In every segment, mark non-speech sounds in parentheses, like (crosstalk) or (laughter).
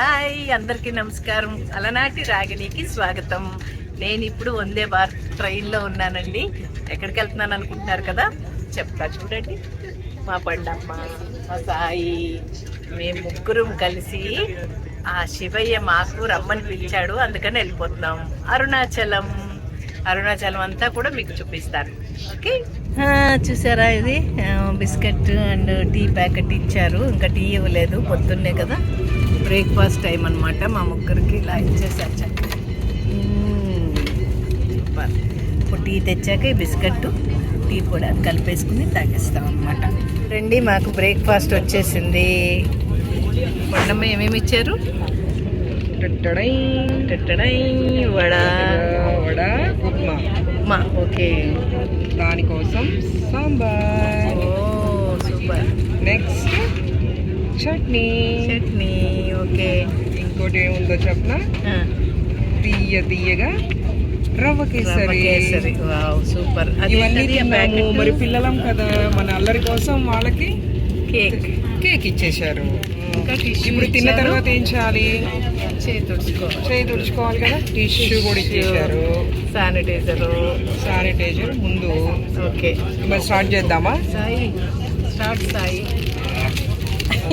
Hi అందరికీ నమస్కారం. అలనాటి రాగిణికి స్వాగతం. నేను ఇప్పుడు వందే భారత్ ట్రైన్లో ఉన్నానండి. ఎక్కడికి వెళ్తున్నాను అనుకుంటున్నారు కదా? చెప్తా చూడండి. మా పండమ్మ మా సాయి మేము ముగ్గురం కలిసి ఆ శివయ్య మాకు రమ్మని పిలిచాడు. అందుకని వెళ్ళిపోతున్నాం. అరుణాచలం. అరుణాచలం అంతా కూడా మీకు చూపిస్తాను. ఓకే? చూసారా ఇది? బిస్కెట్ అండ్ టీ ప్యాకెట్ ఇచ్చారు. ఇంకా టీ ఇవ్వలేదు. పొద్దున్నే కదా. బ్రేక్ఫాస్ట్ టైం అనమాట మా ముగ్గురికి ఇలా ఇచ్చేసారు. సూపర్. ఇప్పుడు టీ తెచ్చాక ఈ బిస్కెట్ టీ కూడా కలిపేసుకుని తాగేస్తాం అనమాట రండి మాకు బ్రేక్ఫాస్ట్ వచ్చేసింది. మొన్నమ్మ ఏమేమి ఇచ్చారు? వడ వడ ఉప్మా. ఉప్మా ఓకే. దానికోసం సాంబార్. ఓ super. Next chutney. Chutney okay. ఇంకోటి ఏముందో చెప్పన? తీయ తీయగా రవ్వ కేసరి. సూపర్. అది ఇవన్నీ మరి పిల్లలం కదా మన అల్లరి కోసం వాళ్ళకి కేక్. కేక్ ఇచ్చేశారు. ఇప్పుడు తిన్న. తర్వాత ఏం చేయాలి? చేయి తుడుచుకోవాలి. చేయి తుడుచుకోవాలి కదా? టిష్యూ కూడా ఇచ్చేశారు. శానిటైజరు. శానిటైజర్ ముందు. ఓకే. మరి స్టార్ట్ చేద్దామా? సాయి స్టార్ట్ సాయి.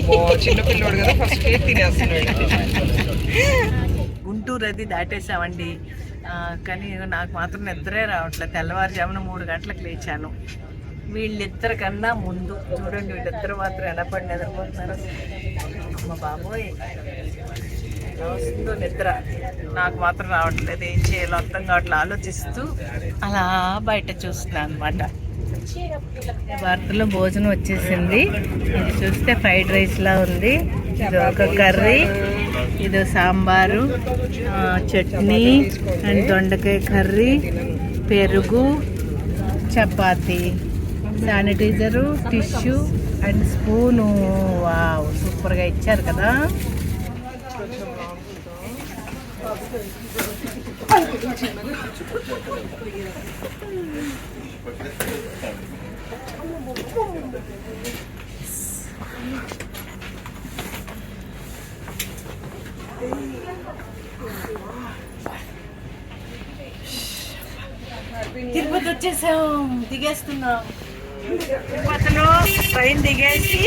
అబ్బో, చిన్న కదా ఫస్ట్ తినేస్తున్నాడు గుంటూరు అది దాటేసామండి కానీ నాకు మాత్రం నిద్రే రావట్లేదు. తెల్లవారుజామున మూడు గంటలకు లేచాను. వీళ్ళిద్దరి కన్నా ముందు. చూడండి వీళ్ళిద్దరు మాత్రం ఎలా పడి నిద్రపోతున్నారు. మా బాబోయ్ వస్తుందో నిద్ర. నాకు మాత్రం రావట్లేదు. ఏం చేయాలో అర్థం కావట్లేదు. ఆలోచిస్తూ అలా బయట చూస్తున్నాను అనమాట భారత్లో భోజనం వచ్చేసింది. ఇది చూస్తే ఫ్రైడ్ రైస్ లా ఉంది. ఇది ఒక కర్రీ. ఇది సాంబారు ఆ, చట్నీ అండ్ దొండకాయ కర్రీ పెరుగు chapati sanitizer tissue and spoon. Wow సూపర్గా ఇచ్చారు కదా. తిరుపతి వచ్చేసాం దిగేస్తున్నాం తిరుపతిలో ట్రైన్ దిగేసి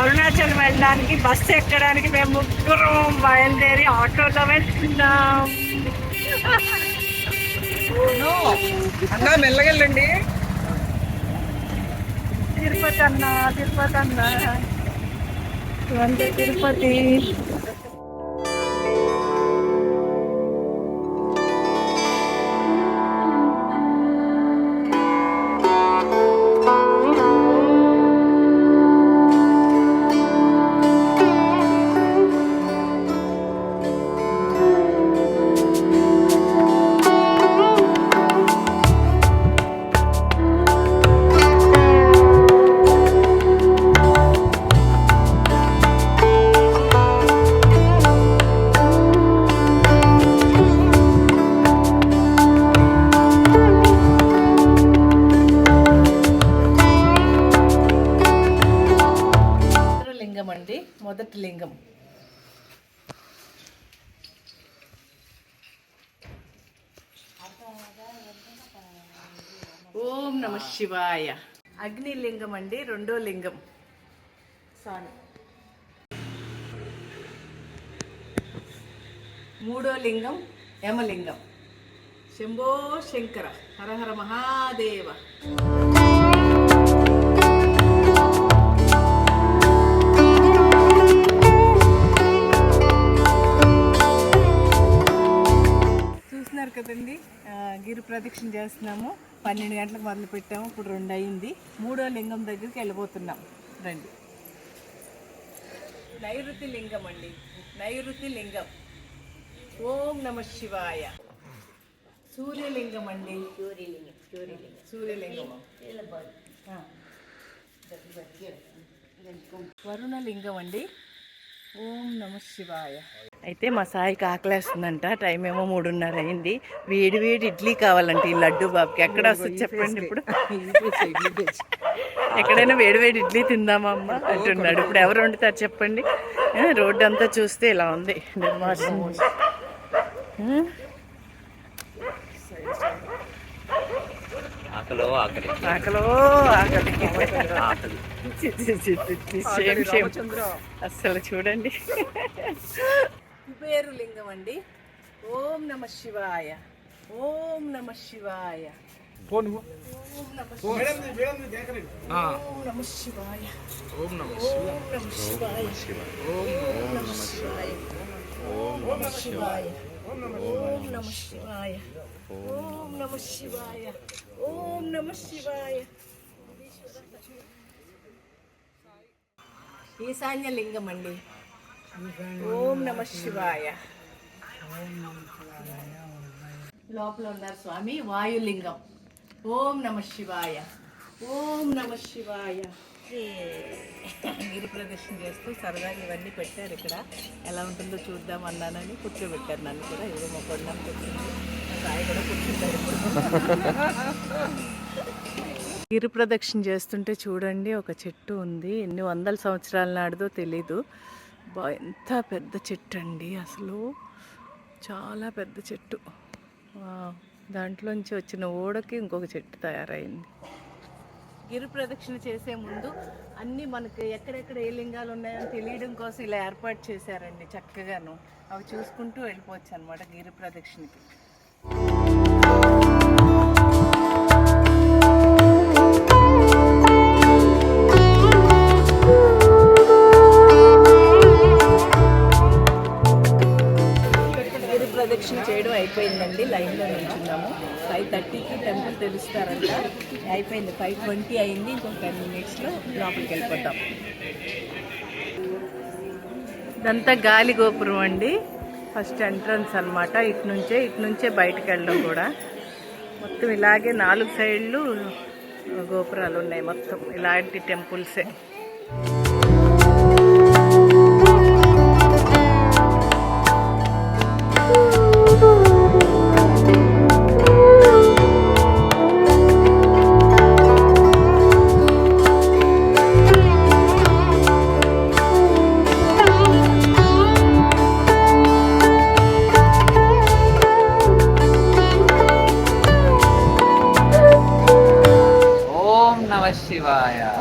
అరుణాచల్ వెళ్ళడానికి బస్సు ఎక్కడానికి మేము ముగ్గురం బయలుదేరి ఆటోలో వెళ్తున్నాం. అన్నా మెల్లగెళ్ళండి. తిరుపతి అన్న తిరుపతి అన్న. తిరుపతి. మొదటి లింగం. ఓం నమ శివాయ. అగ్ని లింగం అండి రెండో లింగం. సారీ మూడో లింగం యమలింగం. శంభో శంకర హరహర మహాదేవ. చూస్తున్నారు కదండి. గిరి ప్రదక్షిణ చేస్తున్నాము. పన్నెండు గంటలకు మొదలు పెట్టాము. ఇప్పుడు రెండు అయింది. మూడో లింగం దగ్గరికి వెళ్ళిపోతున్నాం రండి. నైరుతి లింగం అండి. నైరుతి లింగం. ఓం నమ శివాయ. సూర్యలింగం అండి. సూర్యలింగం. సూర్యలింగం. సూర్యలింగం. వరుణలింగం అండి. ఓం నమ శివాయ. అయితే మా సాయికి ఆకలేస్తుందంట టైం ఏమో మూడున్నర అయింది. వేడి వేడి ఇడ్లీ కావాలంటే ఈ లడ్డు బాబుకి. ఎక్కడ వస్తుంది చెప్పండి ఇప్పుడు? ఎక్కడైనా వేడి వేడి ఇడ్లీ తిందామా అమ్మ? అంటున్నాడు. ఇప్పుడు ఎవరు వండుతారు చెప్పండి? రోడ్డు అంతా చూస్తే ఇలా ఉంది. నిర్మాసం ఆకలో ఆకలి ఆకలో ఆకలి shame. అస్సలు చూడండి కుబేరు లింగం అండి ఓం నమ శివాయ ఓం నమ శివాయ ఓం నమ శివాయ ఓం నమ శివాయ ఓం నమ శివాయ ఓం నమ శివాయ ఓం నమ శివాయ ఓం నమ శివాయ. ఓం నమ శివాయ. ఈశాన్య లింగం అండి. ఓం నమ శివాయ. లోపల ఉన్నారు స్వామి వాయులింగం. ఓం నమ శివాయ. ఓం నమ శివాయ. గిరి ప్రదర్శన చేస్తూ సరదాగా ఇవన్నీ పెట్టారు ఇక్కడ. ఎలా ఉంటుందో చూద్దాం అన్నానని కూర్చోబెట్టారు నన్ను కూడా. ఏదో మా కొండ చెప్పింది. (laughs) గిరి ప్రదక్షిణ చేస్తుంటే చూడండి ఒక చెట్టు ఉంది. ఎన్ని వందల సంవత్సరాల నాడుదో తెలీదు. ఎంత పెద్ద చెట్టు అండి అసలు. చాలా పెద్ద చెట్టు. దాంట్లోంచి వచ్చిన ఓడకి ఇంకొక చెట్టు తయారైంది. గిరి ప్రదక్షిణ చేసే ముందు అన్నీ మనకి ఎక్కడెక్కడ ఏ లింగాలు ఉన్నాయో తెలియడం కోసం ఇలా ఏర్పాటు చేశారండి చక్కగాను. అవి చూసుకుంటూ వెళ్ళిపోవచ్చు అనమాట గిరి ప్రదక్షిణకి. దక్షిణ చేయడం అయిపోయిందండి. లైన్లో నిల్చున్నాము. ఫైవ్ థర్టీకి టెంపుల్ తెలుస్తారంట అయిపోయింది. ఫైవ్ ట్వంటీ అయింది. ఇంకొక టెన్ మినిట్స్లో లోపలికి వెళ్ళిపోతాం. ఇదంతా గాలి గోపురం అండి. ఫస్ట్ ఎంట్రన్స్ అనమాట ఇటు నుంచే ఇటు నుంచే బయటకు వెళ్ళడం కూడా. మొత్తం ఇలాగే నాలుగు సైడ్లు గోపురాలు ఉన్నాయి. మొత్తం ఇలాంటి టెంపుల్సే.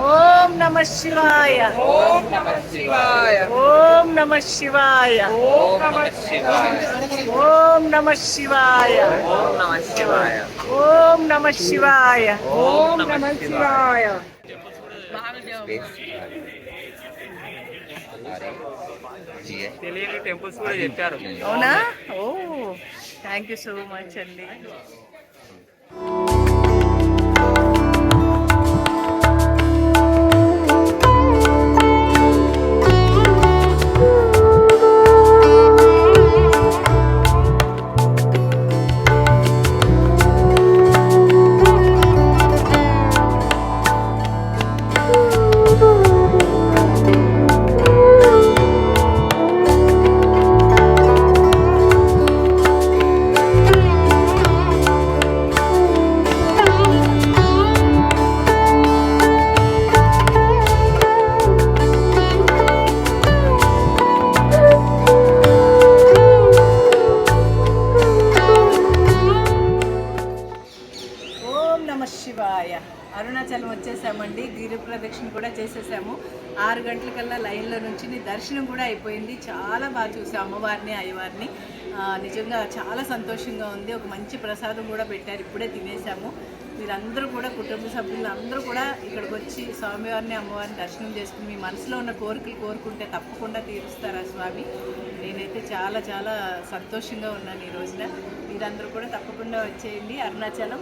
ఓం నమ శివాయ. ఓం నమ శివాయ. ఓం నమ శివాయ. ఓం నమ శివాయ. ఓం నమ శివాయ. ఓం నమ శివాయ. ఓం నమ శివాయ. ఓం నమ శివాయ. తెలియని టెంపుల్స్ కూడా చెప్పారు. అవునా? ఓ థ్యాంక్ యూ సో మచ్ అండి. నమ శివాయ. అరుణాచలం వచ్చేసామండి. గిరి ప్రదక్షిణ కూడా చేసేసాము. ఆరు గంటలకల్లా లైన్లో నుంచి దర్శనం కూడా అయిపోయింది. చాలా బాగా చూసాం అమ్మవారిని అయ్యవారిని. నిజంగా చాలా సంతోషంగా ఉంది. ఒక మంచి ప్రసాదం కూడా పెట్టారు. ఇప్పుడే తినేసాము. మీరందరూ కూడా కుటుంబ సభ్యులు అందరూ కూడా ఇక్కడికి వచ్చి స్వామివారిని అమ్మవారిని దర్శనం చేసుకుని మీ మనసులో ఉన్న కోరికలు కోరుకుంటే తప్పకుండా తీరుస్తారా స్వామి? నేనైతే చాలా చాలా సంతోషంగా ఉన్నాను ఈ రోజున. మీరందరూ కూడా తప్పకుండా వచ్చేయండి. అరుణాచలం